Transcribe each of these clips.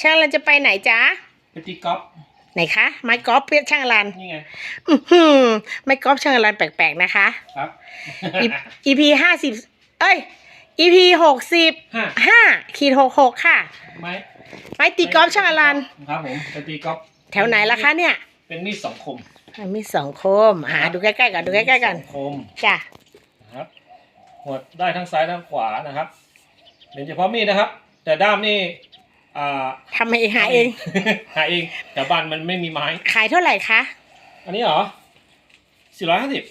ช่างรันจะไปไหนจ๊ะไปตีกอล์ฟไหนคะไม้กอล์ฟเพื่อช่างรันนี่ไงอื้อหือไม้กอล์ฟช่างรันแปลกๆนะคะ ครับ อี EP ห้าสิบเอ้ย EP หกสิบห้าห้าขีดหกหกค่ะ ไม้ไม้ตีกอล์ฟช่างรันครับผมไปตีกอล์ฟแถวไหนล่ะคะเนี่ย เป็นมีดสองคมอะมีสองโคมอ่าดูใกล้ๆก่อนดูใกล้ๆก่อนมีดสองคมจ้ะนะครับหัวดได้ทั้งซ้ายทั้งขวานะครับเป็นเฉพาะมีดนะครับ แต่ด้ามนี่ อ่าทำให้หาเอง หาเอง แต่บ้านมันไม่มีไม้ ขายเท่าไหร่คะ อันนี้เหรอสี่ร้อยห้าสิบ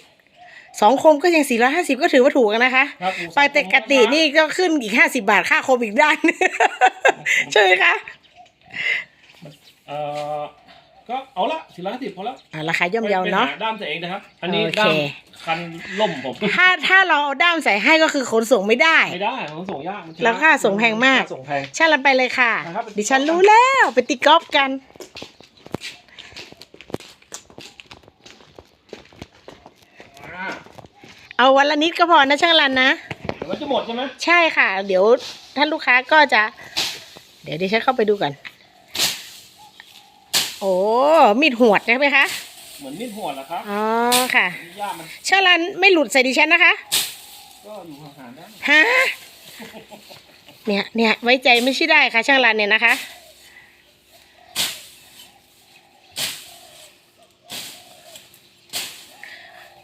สองโคมก็ยังสี่ร้อยห้าสิบก็ถือว่าถูกนะคะ ครับไปแต่กตินี่ก็ขึ้นอีกห้าสิบาทค่าโคมอีกด้าน ใช่ไหมคะ เอ่อก็เอาละสี่ร้อยห้าสิบพอแล้วอ่าราคาย่อมเยาเนาะไปหด้ามตัวเองนะครับ อันนี้โอเค ด้าม คันล่มผมถ้าถ้าเราเอาด้ามใส่ให้ก็คือขนส่งไม่ได้ ไม่ได้ผมส่งยากมันช้แล้วค่าส่งแพงมากค่ส่งแพง ช่างรันไปเลยค่ะ นะครับ ดิฉันรู้แล้วไปตีกอล์ฟกัน อ่าเอาวันละนิดก็พอนะช่างรันนะ เดี๋ยวมันจะหมดใช่ไหมใช่ค่ะ เดี๋ยวท่านลูกค้าก็จะ เดี๋ยวดิฉันเข้าไปดูก่อน โอ้มีดหวดใช่ไหมคะ เหมือนมีดหัวแหละครับอ๋อค่ะนี่ย่ามันช่างรันไม่หลุดใส่ดิฉันนะคะ ก็อยู่ห่างๆได้ฮะเนี่ยเนี่ยไว้ใจไม่ใช่ได้ค่ะช่างรันเนี่ยนะคะ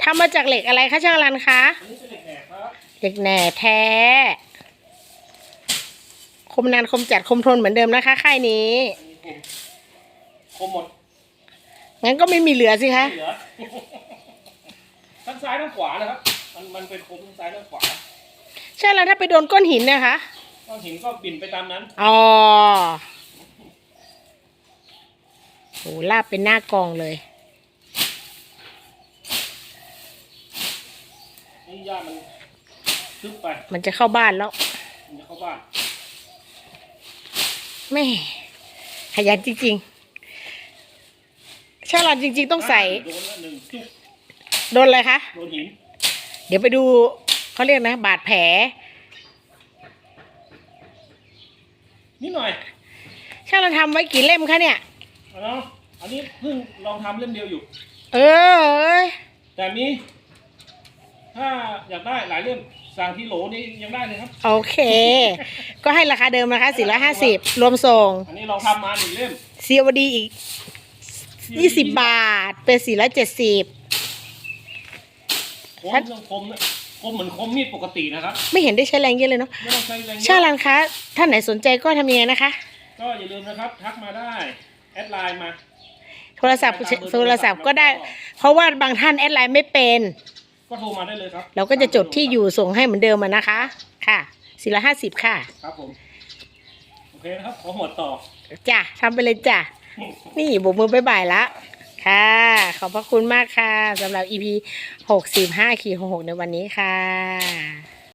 ทำมาจากเหล็กอะไรคะช่างรันคะอันนี้เป็นเหล็กแหนบครับเหล็กแหน่แท้ คมนานคมจัดคมทนเหมือนเดิมนะคะค่ายนี้ อันนี้คมคมหมด งั้นก็ไม่มีเหลือสิคะไม่เหลือทั้งซ้ายทั้งขวานะครับ มันมันเป็นคมทั้งซ้ายทั้งขวา ใช่แล้วถ้าไปโดนก้อนหินนะคะก้อนหินก็บินไปตามนั้น อ๋อโหลาบเป็นหน้ากองเลยนี่ย่ามันทึบไป มันจะเข้าบ้านแล้ว มันจะเข้าบ้าน แม่ ขยันจริงๆ ช่างรันจริง ๆ ต้องใส่ โดนละหนึ่งจุ๊บโดนอะไรคะ โดนหินเดี๋ยวไปดูเขาเรียกนะ บาดแผล นิดหน่อยช่างรันทำไว้กี่เล่มคะเนี่ย เอาเนาะอันนี้เพิ่งลองทำเล่มเดียวอยู่ เออเอ้ยแต่มีถ้าอยากได้หลายเล่มสั่งที่โหลนี่ยังได้เลยครับ โอเค ก็ให้ราคาเดิมนะคะ450รวมส่ง อันนี้เราทำมาหนึ่งเล่ม COD อีก 20บาท เป็น470คมต้องคมนะคมเหมือนคมมีดปกตินะครับ ไม่เห็นได้ใช้แรงเยอะเลยเนาะไม่ต้องใช้แรงเยช่างอะรันคะท่านไหนสนใจก็ทำยังไงนะคะ ก็อย่าลืมนะครับ ทักมาได้ แอดไลน์มาโทรศัพท์โทรศัพท์ก็ได้ เพราะว่าบางท่านแอดไลน์ไม่เป็น ก็โทรมาได้เลยครับเราก็จะจดที่อยู่ส่งให้เหมือนเดิมอะนะคะ ค่ะ450ค่ะ ครับผม โอเคนะครับ ขอหัวต่อ จ้ะทำไปเลยจ้ะ นี่โบกมือบายบายละค่ะ ขอบพระคุณมากค่ะสำหรับ EP 65ขีด66ในวันนี้ค่ะ